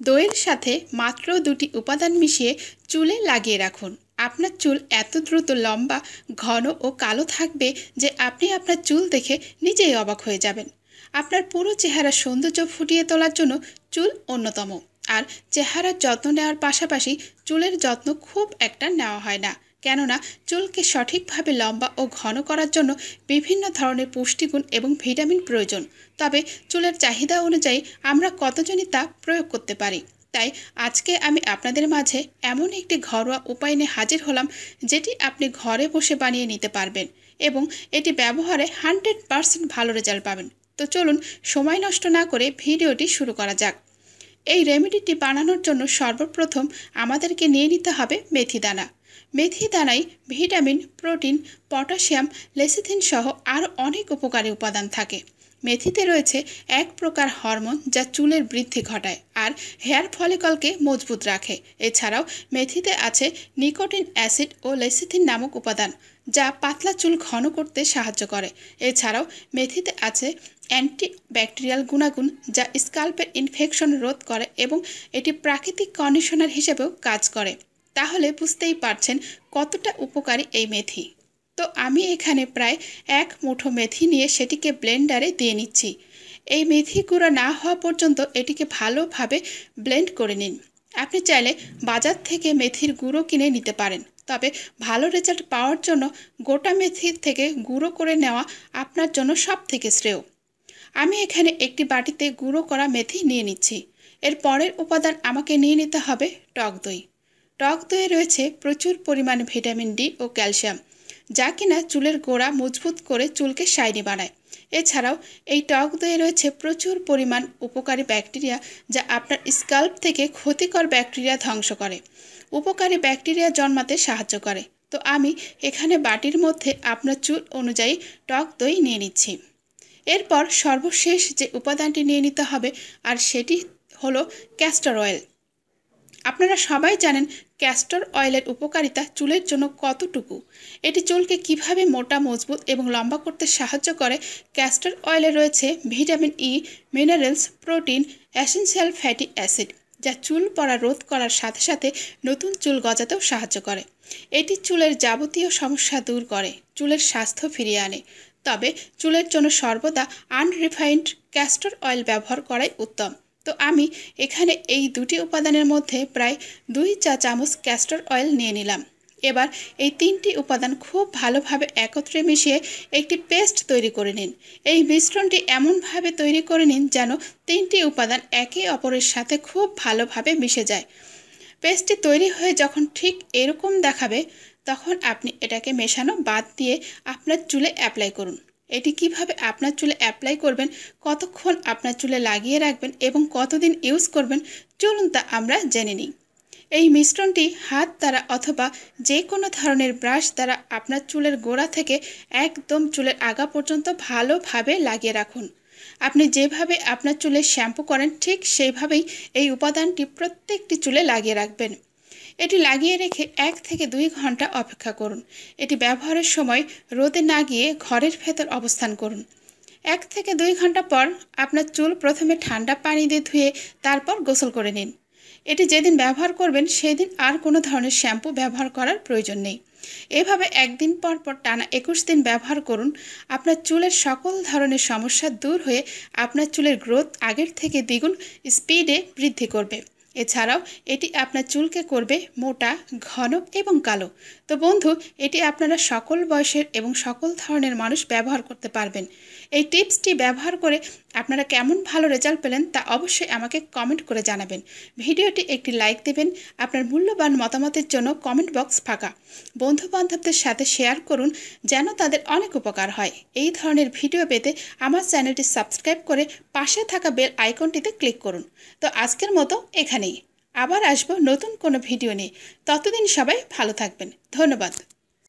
দইয়ের সাথে মাত্র দুটি উপাদান মিশিয়ে চুলে লাগিয়ে রাখুন। আপনার চুল এত দ্রুত লম্বা, ঘন ও কালো থাকবে যে আপনি আপনার চুল দেখে নিজেই অবাক হয়ে যাবেন। আপনার পুরো চেহারা সৌন্দর্য ফুটিয়ে তোলার জন্য চুল অন্যতম। আর চেহারার যত্ন নেওয়ার পাশাপাশি চুলের যত্ন খুব একটা নেওয়া হয় না। কেননা চুলকে সঠিকভাবে লম্বা ও ঘন করার জন্য বিভিন্ন ধরনের পুষ্টিগুণ এবং ভিটামিন প্রয়োজন। তবে চুলের চাহিদা অনুযায়ী আমরা কতজনই তা প্রয়োগ করতে পারি? তাই আজকে আমি আপনাদের মাঝে এমন একটি ঘরোয়া উপায় নিয়ে হাজির হলাম, যেটি আপনি ঘরে বসে বানিয়ে নিতে পারবেন এবং এটি ব্যবহারে হান্ড্রেড পারসেন্ট ভালো রেজাল্ট পাবেন। তো চলুন সময় নষ্ট না করে ভিডিওটি শুরু করা যাক। এই রেমেডিটি বানানোর জন্য সর্বপ্রথম আমাদেরকে নিয়ে নিতে হবে মেথি দানা মেথি দানায় ভিটামিন, প্রোটিন, পটাশিয়াম, লেসিথিন সহ আরও অনেক উপকারী উপাদান থাকে। মেথিতে রয়েছে এক প্রকার হরমোন যা চুলের বৃদ্ধি ঘটায় আর হেয়ার ফলিকলকে মজবুত রাখে। এছাড়াও মেথিতে আছে নিকোটিন অ্যাসিড ও লেসিথিন নামক উপাদান যা পাতলা চুল ঘন করতে সাহায্য করে। এছাড়াও মেথিতে আছে অ্যান্টি ব্যাকটেরিয়াল গুণাগুণ যা স্কাল্পের ইনফেকশন রোধ করে এবং এটি প্রাকৃতিক কন্ডিশনার হিসেবেও কাজ করে। তাহলে বুঝতেই পারছেন কতটা উপকারী এই মেথি। তো আমি এখানে প্রায় এক মুঠো মেথি নিয়ে সেটিকে ব্লেন্ডারে দিয়ে নিচ্ছি। এই মেথি গুঁড়া না হওয়া পর্যন্ত এটিকে ভালোভাবে ব্লেন্ড করে নিন। আপনি চাইলে বাজার থেকে মেথির গুঁড়ো কিনে নিতে পারেন। তবে ভালো রেজাল্ট পাওয়ার জন্য গোটা মেথির থেকে গুঁড়ো করে নেওয়া আপনার জন্য সব থেকে শ্রেয়। আমি এখানে একটি বাটিতে গুঁড়ো করা মেথি নিয়ে নিচ্ছি। এর পরের উপাদান আমাকে নিয়ে নিতে হবে টক দই। টক দইয়ে রয়েছে প্রচুর পরিমাণে ভিটামিন ডি ও ক্যালসিয়াম, যা কিনা চুলের গোড়া মজবুত করে চুলকে শাইনি বানায়। এছাড়াও এই টক দইয়ে রয়েছে প্রচুর পরিমাণ উপকারী ব্যাকটেরিয়া যা আপনার স্কাল্প থেকে ক্ষতিকর ব্যাকটেরিয়া ধ্বংস করে। উপকারী ব্যাকটেরিয়া জন্মাতে সাহায্য করে। তো আমি এখানে বাটির মধ্যে আপনার চুল অনুযায়ী টক দই নিয়ে নিচ্ছি। এরপর সর্বশেষ যে উপাদানটি নিয়ে নিতে হবে, আর সেটি হলো ক্যাস্টর অয়েল আপনারা সবাই জানেন ক্যাস্টর অয়েলের উপকারিতা চুলের জন্য কতটুকু? এটি চুলকে কীভাবে মোটা, মজবুত এবং লম্বা করতে সাহায্য করে? ক্যাস্টর অয়েলে রয়েছে vitamin E minerals, protein essential fatty acid, যা চুল পড়া রোধ করার সাথে সাথে নতুন চুল গজাতেও সাহায্য করে। এটি চুলের যাবতীয় সমস্যা দূর করে, চুলের স্বাস্থ্য ফিরিয়ে আনে। তবে চুলের জন্য সর্বদা আনরিফাইন্ড ক্যাস্টর অয়েল ব্যবহার করাই উত্তম। তো আমি এখানে এই দুটি উপাদানের মধ্যে প্রায় দুই চা চামচ ক্যাস্টর অয়েল নিয়ে নিলাম। এবার এই তিনটি উপাদান খুব ভালোভাবে একত্রে মিশিয়ে একটি পেস্ট তৈরি করে নিন। এই মিশ্রণটি এমনভাবে তৈরি করে নিন যেন তিনটি উপাদান একে অপরের সাথে খুব ভালোভাবে মিশে যায়। পেস্টটি তৈরি হয়ে যখন ঠিক এরকম দেখাবে, তখন আপনি এটাকে মেশানো বাদ দিয়ে আপনার চুলে অ্যাপ্লাই করুন। এটি কীভাবে আপনার চুলে অ্যাপ্লাই করবেন, কতক্ষণ আপনার চুলে লাগিয়ে রাখবেন এবং কতদিন ইউজ করবেন, চলুন তা আমরা জেনে নিই। এই মিশ্রণটি হাত দ্বারা অথবা যে কোনো ধরনের ব্রাশ দ্বারা আপনার চুলের গোড়া থেকে একদম চুলের আগা পর্যন্ত ভালোভাবে লাগিয়ে রাখুন। আপনি যেভাবে আপনার চুলে শ্যাম্পু করেন, ঠিক সেইভাবেই এই উপাদানটি প্রত্যেকটি চুলে লাগিয়ে রাখবেন। এটি লাগিয়ে রেখে এক থেকে দুই ঘণ্টা অপেক্ষা করুন। এটি ব্যবহারের সময় রোদে না গিয়ে ঘরের ভেতর অবস্থান করুন। এক থেকে দুই ঘণ্টা পর আপনার চুল প্রথমে ঠান্ডা পানি দিয়ে ধুয়ে তারপর গোসল করে নিন। এটি যেদিন ব্যবহার করবেন সেদিন আর কোনো ধরনের শ্যাম্পু ব্যবহার করার প্রয়োজন নেই। এভাবে একদিন পর পর টানা একুশ দিন ব্যবহার করুন। আপনার চুলের সকল ধরনের সমস্যা দূর হয়ে আপনার চুলের গ্রোথ আগের থেকে দ্বিগুণ স্পিডে বৃদ্ধি করবে। এছাড়াও এটি আপনার চুলকে করবে মোটা, ঘন এবং কালো। তো বন্ধু, এটি আপনারা সকল বয়সের এবং সকল ধরনের মানুষ ব্যবহার করতে পারবেন। এই টিপসটি ব্যবহার করে আপনারা কেমন ভালো রেজাল্ট পেলেন তা অবশ্যই আমাকে কমেন্ট করে জানাবেন। ভিডিওটি একটি লাইক দেবেন, আপনার মূল্যবান মতামতের জন্য কমেন্ট বক্স ফাঁকা। বন্ধু বান্ধবদের সাথে শেয়ার করুন যেন তাদের অনেক উপকার হয়। এই ধরনের ভিডিও পেতে আমার চ্যানেলটি সাবস্ক্রাইব করে পাশে থাকা বেল আইকনটিতে ক্লিক করুন। তো আজকের মতো এখানেই। আবার আসব নতুন কোনো ভিডিও নিয়ে। ততদিন সবাই ভালো থাকবেন। ধন্যবাদ।